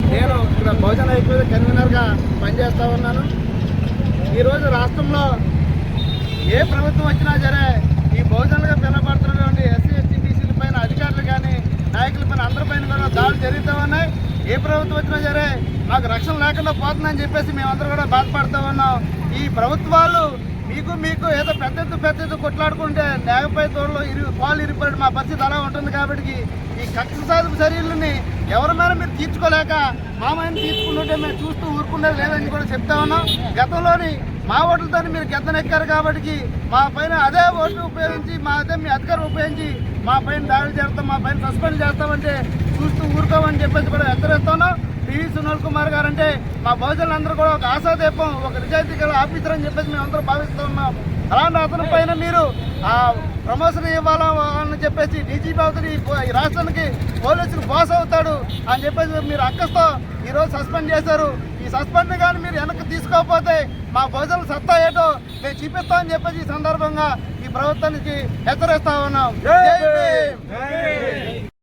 నేను ఇక్కడ బహుజన ఐక్యత కన్వీనర్గా పనిచేస్తా ఉన్నాను. ఈరోజు రాష్ట్రంలో ఏ ప్రభుత్వం వచ్చినా సరే ఈ బహుజనులుగా పిలువబడుతున్నటువంటి ఎస్సీ ఎస్టీ బీసీల పైన అధికారులు కానీ నాయకుల పైన అందరిపైన కూడా దాడులు జరుగుతూ ఉన్నాయి. ఏ ప్రభుత్వం వచ్చినా సరే మాకు రక్షణ లేకుండా పోతుందని చెప్పేసి మేమందరూ కూడా బాధపడుతూ ఉన్నాం. ఈ ప్రభుత్వాలు మీకు మీకు ఏదో పెద్ద ఎత్తు పెద్ద ఎత్తు కొట్లాడుకుంటే నేగపై తోడలో ఇరు పాలు ఇరిపడి మా పరిస్థితి అలా ఉంటుంది కాబట్టి ఈ కక్ష సాధన చర్యలని ఎవరి మీరు తీర్చుకోలేక మామయ్యని మీద తీర్చుకుంటుంటే మేము చూస్తూ ఊరుకునేది లేదని కూడా చెప్తా ఉన్నాం. గతంలోని మా ఓట్లతో మీరు గెద్దనెక్కారు కాబట్టి మా పైన అదే ఓట్లు ఉపయోగించి మా అదే మీ అధికారం ఉపయోగించి మా పైన దాడులు చేస్తాం మా పైన సస్పెండ్ చేస్తామంటే ఊరుకోమని చెప్పేసి కూడా హెచ్చరిస్తున్నాం పివి సునీల్ కుమార్ గారు అంటే మా బహుజనులందరూ కూడా ఒక ఆశాదీపం ఒక నిజాయితీ గల ఆఫీసర్ అని చెప్పేసి మేము అందరూ భావిస్తూ ఉన్నాం అలాంటి అతని పైన మీరు ఆ ప్రమోషన్ ఇవ్వాలా అని చెప్పేసి డీజీపీ అవుతుంది ఈ రాష్ట్రానికి పోలీసులు బాస్ అవుతాడు అని చెప్పేసి మీరు అక్కస్తో ఈరోజు సస్పెండ్ చేశారు. ఈ సస్పెండ్ కానీ మీరు వెనక్కి తీసుకోకపోతే మా భోజనం సత్తా ఏటో మేము చూపిస్తామని చెప్పేసి ఈ సందర్భంగా ఈ ప్రభుత్వానికి హెచ్చరిస్తా ఉన్నాం.